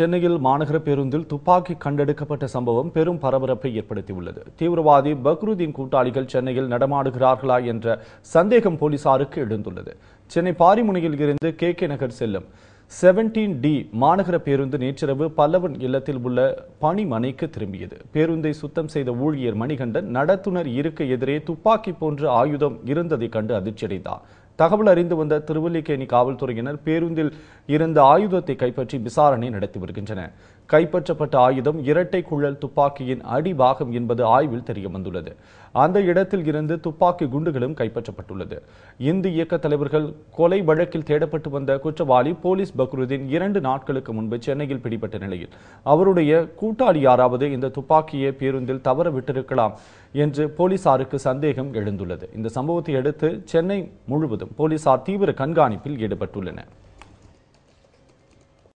சென்னையில் மாநகர பேருந்தில் துப்பாக்கி கண்டெடுக்கப்பட்ட சம்பவம் பெரும் பரபரப்பை ஏற்படுத்தியுள்ளது. தீவிரவாதி பக்ருதீன் கூட்டாளிகள் சென்னையில் நடமாடுகிறார்களா என்ற சந்தேகம் போலீசாருக்கு எழுந்துள்ளது. சென்னை பாரிமுனையில் இருந்து கே கே நகர் செல்லும் செவன்டீன் டி மாநகர பேருந்து நேற்றிரவு பல்லவன் இல்லத்தில் உள்ள பணிமனைக்கு திரும்பியது. பேருந்தை சுத்தம் செய்த ஊழியர் மணிகண்டன் நடத்துனர் இருக்க எதிரே துப்பாக்கி போன்ற ஆயுதம் இருந்ததைக் கண்டு அதிர்ச்சியடைந்தார். தகவல் அறிந்து வந்த திருவல்லிக்கேணி காவல்துறையினர் பேருந்தில் இருந்த ஆயுதத்தை கைப்பற்றி விசாரணை நடத்தி வருகின்றனர். கைப்பற்றப்பட்ட ஆயுதம் இரட்டை குழல் துப்பாக்கியின் அடிபாகம் என்பது ஆய்வில் தெரிய வந்துள்ளது அந்த இடத்தில் இருந்து துப்பாக்கி குண்டுகளும் கைப்பற்றப்பட்டுள்ளது. இந்து இயக்க தலைவர்கள் கொலை வழக்கில் தேடப்பட்டு வந்த குற்றவாளி போலீஸ் பக்ருதீன் இரண்டு நாட்களுக்கு முன்பு சென்னையில் பிடிபட்ட நிலையில். அவருடைய கூட்டாளி யாராவது இந்த துப்பாக்கியை பேருந்தில் தவற விட்டிருக்கலாம் என்று போலீசாருக்கு சந்தேகம் எழுந்துள்ளது. இந்த சம்பவத்தை அடுத்து சென்னை முழுவதும் போலீசார் தீவிர கண்காணிப்பில் ஈடுபட்டுள்ளனர்.